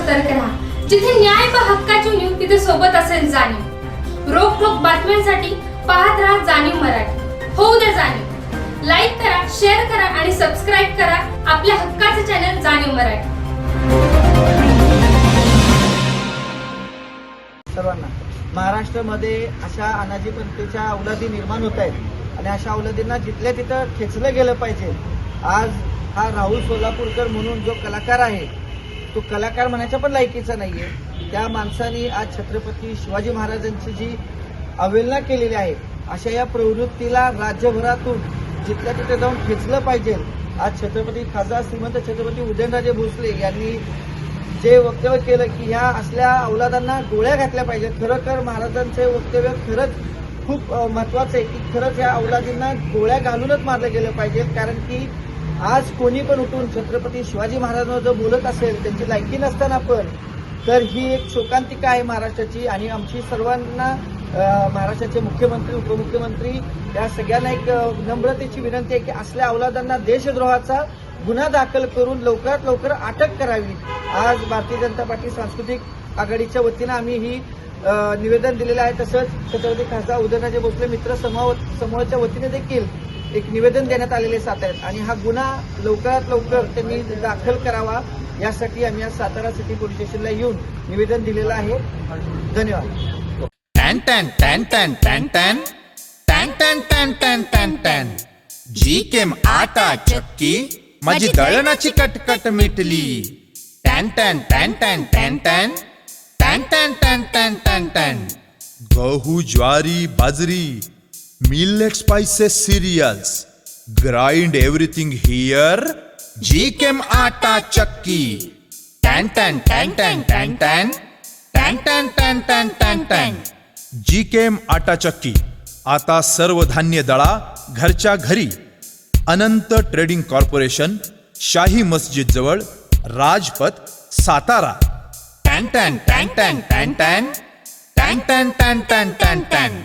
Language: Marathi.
न्याय पहा हक्काची न्यू तिथे सोबत असेल जाणीव. रोखोक बातम्यांसाठी पाहत राहा जाणीव मराठी. होऊ द्या जाणीव. लाईक करा शेअर करा आणि सबस्क्राईब करा आपल्या हक्काचे चॅनल जाणीव मराठी. सर्वांना महाराष्ट्रामध्ये अशा अनाजी पंथेच्या अवलादी निर्माण होत आहेत. आणि अशा अवलादींना जिथल्या तिथं खेचलं गेलं पाहिजे. आज हा राहुल सोलापूरकर म्हणून जो कलाकार आहे तो कलाकार म्हणायच्या पण लायकीचा नाहीये. त्या माणसाने आज छत्रपती शिवाजी महाराजांची जी अवहेलना केलेली आहे अशा या प्रवृत्तीला राज्यभरातून जिथल्या तिथे जाऊन खेचलं पाहिजे आज छत्रपती खासदार श्रीमंत छत्रपती उदयनराजे भोसले यांनी जे वक्तव्य केलं की ह्या असल्या अवलादांना गोळ्या घातल्या पाहिजेत. खरंखर महाराजांचे वक्तव्य खरंच खूप महत्वाचं आहे की खरंच या अवलादींना गोळ्या घालूनच मारलं गेलं पाहिजे कारण की आज कोणी पण उठून छत्रपती शिवाजी महाराजांवर जर बोलत असेल त्यांची लायकी नसताना पण तर ही एक शोकांतिका आहे महाराष्ट्राची आणि आमची सर्वांना महाराष्ट्राचे मुख्यमंत्री उपमुख्यमंत्री या सगळ्यांना एक नम्रतेची विनंती आहे की असल्या अवलादांना देशद्रोहाचा गुन्हा दाखल करून लवकरात लवकर अटक करावी. आज भारतीय जनता पार्टी सांस्कृतिक आघाडीच्या वतीनं आम्ही ही निवेदन दिलेलं आहे. तसंच छत्रपती खासदार उदयनराजे भोसले मित्र समूहाच्या वतीने देखील एक निवेदन देण्यात आलेले सात आहेत आणि हा गुन्हा लवकरात लवकर त्यांनी दाखल करावा यासाठी आम्ही आज सातारा सिटी पोलीस स्टेशनला येऊन निवेदन दिलेलं आहे धन्यवाद टॅन टॅन टॅन टॅन टॅन टॅन टॅन टॅन टॅन टॅन टॅन टॅन जी केम आटा चक्की माझी दळणाची कटकट मिटली टॅन टॅन टॅन टॅन टॅन टॅन टॅन टॅन टॅन टॅन टॅन टॅन गहू ज्वारी बाजरी millet spices cereals grind everything here जी केम आटा चक्की टॅन टॅन टॅन टॅन टॅन टॅन टॅन टॅन टॅन टॅन टॅन टॅन जी केम आटा चक्की आता सर्व धान्य दळा घरच्या घरी अनंत ट्रेडिंग कॉर्पोरेशन शाही मस्जिद जवळ राजपथ सातारा टॅन टॅन टॅन टॅन टॅन टॅन टॅन टॅन टॅन टॅन टॅन टॅन